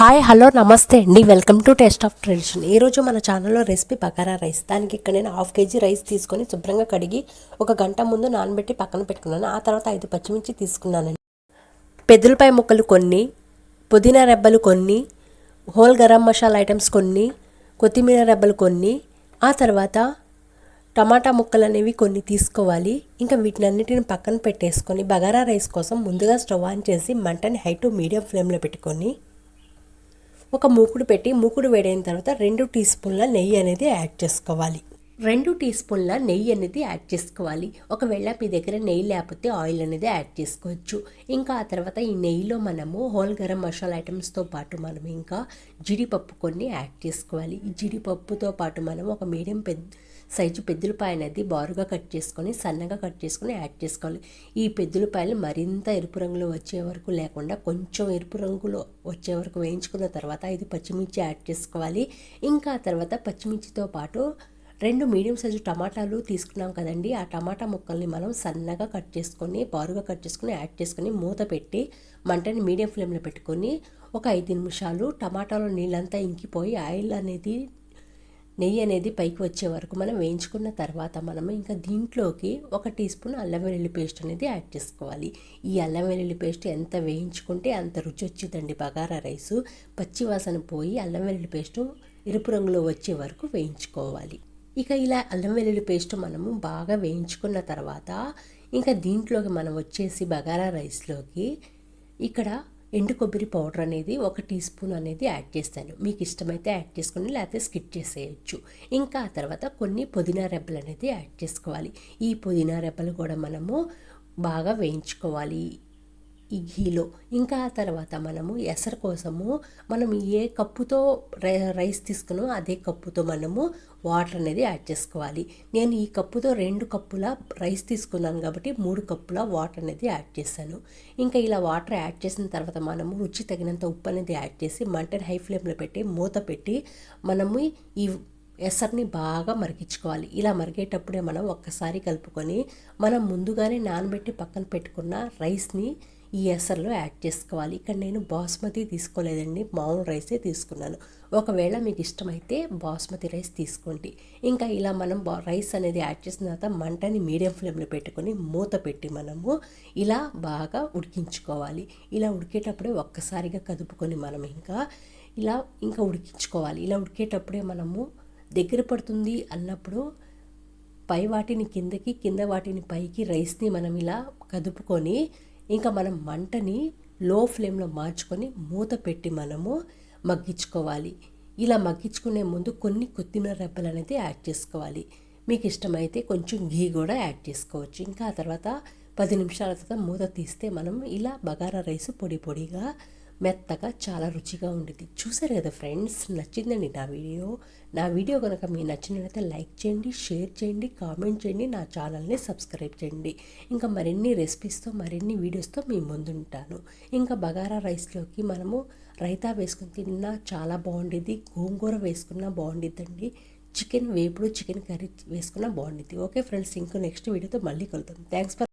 Hi hello నమస్తే అండి. Welcome to taste of tradition ఈరోజు మన ఛానల్లో రెసిపీ బగారా రైస్. దానికి ఇక్కడ నేను హాఫ్ కేజీ రైస్ తీసుకొని శుభ్రంగా కడిగి ఒక గంట ముందు నానబెట్టి పక్కన పెట్టుకున్నాను. ఆ తర్వాత ఐదు పచ్చిమిర్చి తీసుకున్నానండి. పెద్దలపాయ ముక్కలు కొన్ని పుదీనా రెబ్బలు కొన్ని హోల్ గరం మసాలా ఐటమ్స్ కొన్ని కొత్తిమీర రెబ్బలు కొన్ని ఆ తర్వాత టమాటా ముక్కలు అనేవి కొన్ని తీసుకోవాలి. ఇంకా వీటినన్నిటిని పక్కన పెట్టేసుకొని బగారా రైస్ కోసం ముందుగా స్టవ్ ఆన్ చేసి మంటని హై టు మీడియం ఫ్లేమ్లో పెట్టుకొని ఒక మూకుడు పెట్టి మూకుడు వేడైన తర్వాత రెండు టీ స్పూన్ల నెయ్యి అనేది యాడ్ చేసుకోవాలి. రెండు టీ స్పూన్ల నెయ్యి అనేది యాడ్ చేసుకోవాలి. ఒకవేళ మీ దగ్గర నెయ్యి లేకపోతే ఆయిల్ అనేది యాడ్ చేసుకోవచ్చు. ఇంకా ఆ తర్వాత ఈ నెయ్యిలో మనము హోల్ గరం మసాలా ఐటమ్స్తో పాటు మనం ఇంకా జీడిపప్పు కొన్ని యాడ్ చేసుకోవాలి. ఈ జీడిపప్పుతో పాటు మనం ఒక మీడియం పెద్ద సైజు పెద్దలపాయ అనేది బారుగా కట్ చేసుకొని సన్నగా కట్ చేసుకొని యాడ్ చేసుకోవాలి. ఈ పెద్దలపాయలు మరింత ఎరుపు రంగులో వచ్చే వరకు లేకుండా కొంచెం ఎరుపు రంగులో వచ్చే వరకు వేయించుకున్న తర్వాత ఐదు పచ్చిమిర్చి యాడ్ చేసుకోవాలి. ఇంకా ఆ తర్వాత పచ్చిమిర్చితో పాటు రెండు మీడియం సైజు టమాటాలు తీసుకున్నాం కదండి. ఆ టమాటా ముక్కల్ని మనం సన్నగా కట్ చేసుకొని బారుగా కట్ చేసుకొని యాడ్ చేసుకొని మూత పెట్టి మంటని మీడియం ఫ్లేమ్లో పెట్టుకొని ఒక ఐదు నిమిషాలు టమాటాలో నీళ్ళంతా ఇంకిపోయి ఆయిల్ అనేది నెయ్యి అనేది పైకి వచ్చే వరకు మనం వేయించుకున్న తర్వాత మనం ఇంకా దీంట్లోకి ఒక టీ స్పూన్ అల్లం వెల్లుల్లి పేస్ట్ అనేది యాడ్ చేసుకోవాలి. ఈ అల్లం వెల్లుల్లి పేస్ట్ ఎంత వేయించుకుంటే అంత రుచి వచ్చిందండి బగారా రైసు. పచ్చివాసన పోయి అల్లం వెల్లుల్లి పేస్ట్ ఎరుపు రంగులో వచ్చే వరకు వేయించుకోవాలి. ఇక ఇలా అల్లం వెల్లుల్లి పేస్ట్ మనము బాగా వేయించుకున్న తర్వాత ఇంకా దీంట్లోకి మనం వచ్చేసి బగారా రైస్లోకి ఇక్కడ ఎండు కొబ్బరి పౌడర్ అనేది ఒక టీ స్పూన్ అనేది యాడ్ చేస్తాను. మీకు ఇష్టమైతే యాడ్ చేసుకుని లేకపోతే స్కిప్ చేసేయచ్చు. ఇంకా ఆ తర్వాత కొన్ని పుదీనా రెబ్బలు అనేది యాడ్ చేసుకోవాలి. ఈ పుదీనా రెబ్బలు కూడా మనము బాగా వేయించుకోవాలి. ఈ ఘీలో ఇంకా తర్వాత మనము ఎసరు కోసము మనం ఏ కప్పుతో రైస్ తీసుకున్నామో అదే కప్పుతో మనము వాటర్ అనేది యాడ్ చేసుకోవాలి. నేను ఈ కప్పుతో రెండు కప్పుల రైస్ తీసుకున్నాను కాబట్టి మూడు కప్పుల వాటర్ అనేది యాడ్ చేశాను. ఇంకా ఇలా వాటర్ యాడ్ చేసిన తర్వాత మనము రుచి తగినంత ఉప్పు అనేది యాడ్ చేసి మంటని హై ఫ్లేమ్లో పెట్టి మూత పెట్టి మనము ఈ ఎసర్ని బాగా మరిగించుకోవాలి. ఇలా మరిగేటప్పుడే మనం ఒక్కసారి కలుపుకొని మనం ముందుగానే నానబెట్టి పక్కన పెట్టుకున్న రైస్ని ఈ ఎసర్లో యాడ్ చేసుకోవాలి. ఇక్కడ నేను బాస్మతి తీసుకోలేదండి. మామూలు రైసే తీసుకున్నాను. ఒకవేళ మీకు ఇష్టమైతే బాస్మతి రైస్ తీసుకోండి. ఇంకా ఇలా మనం రైస్ అనేది యాడ్ చేసిన తర్వాత మంటని మీడియం ఫ్లేమ్లో పెట్టుకొని మూత పెట్టి మనము ఇలా బాగా ఉడికించుకోవాలి. ఇలా ఉడికేటప్పుడే ఒక్కసారిగా కదుపుకొని మనం ఇంకా ఇలా ఇంకా ఉడికించుకోవాలి. ఇలా ఉడికేటప్పుడే మనము దగ్గర పడుతుంది అన్నప్పుడు పై వాటిని కిందకి కింద వాటిని పైకి రైస్ని మనం ఇలా కదుపుకొని ఇంకా మనం మంటని లో ఫ్లేమ్లో మార్చుకొని మూత పెట్టి మనము మగ్గించుకోవాలి. ఇలా మగ్గించుకునే ముందు కొన్ని కొత్తిమీర రెబ్బలు అనేది యాడ్ చేసుకోవాలి. మీకు ఇష్టమైతే కొంచెం ఘీ కూడా యాడ్ చేసుకోవచ్చు. ఇంకా ఆ తర్వాత పది నిమిషాల తర్వాత మూత తీస్తే మనం ఇలా బగారా రైస్ పొడి పొడిగా మెత్తగా చాలా రుచిగా ఉండేది చూసారు కదా ఫ్రెండ్స్ నచ్చిందండి నా వీడియో. నా వీడియో కనుక మీకు నచ్చినట్లయితే లైక్ చేయండి షేర్ చేయండి కామెంట్ చేయండి నా ఛానల్ని సబ్స్క్రైబ్ చేయండి. ఇంకా మరిన్ని రెసిపీస్తో మరిన్ని వీడియోస్తో మీ ముందుంటాను. ఇంకా బగారా రైస్లోకి మనము రైతా వేసుకుని తిన్నా చాలా బాగుండేది గోంగూర వేసుకున్నా బాగుండిద్దండి. చికెన్ వేపుడు చికెన్ కర్రీ వేసుకున్నా బాగుండిద్ది. ఓకే ఫ్రెండ్స్ ఇంకో నెక్స్ట్ వీడియోతో మళ్ళీ కలుద్దాం. Thanks for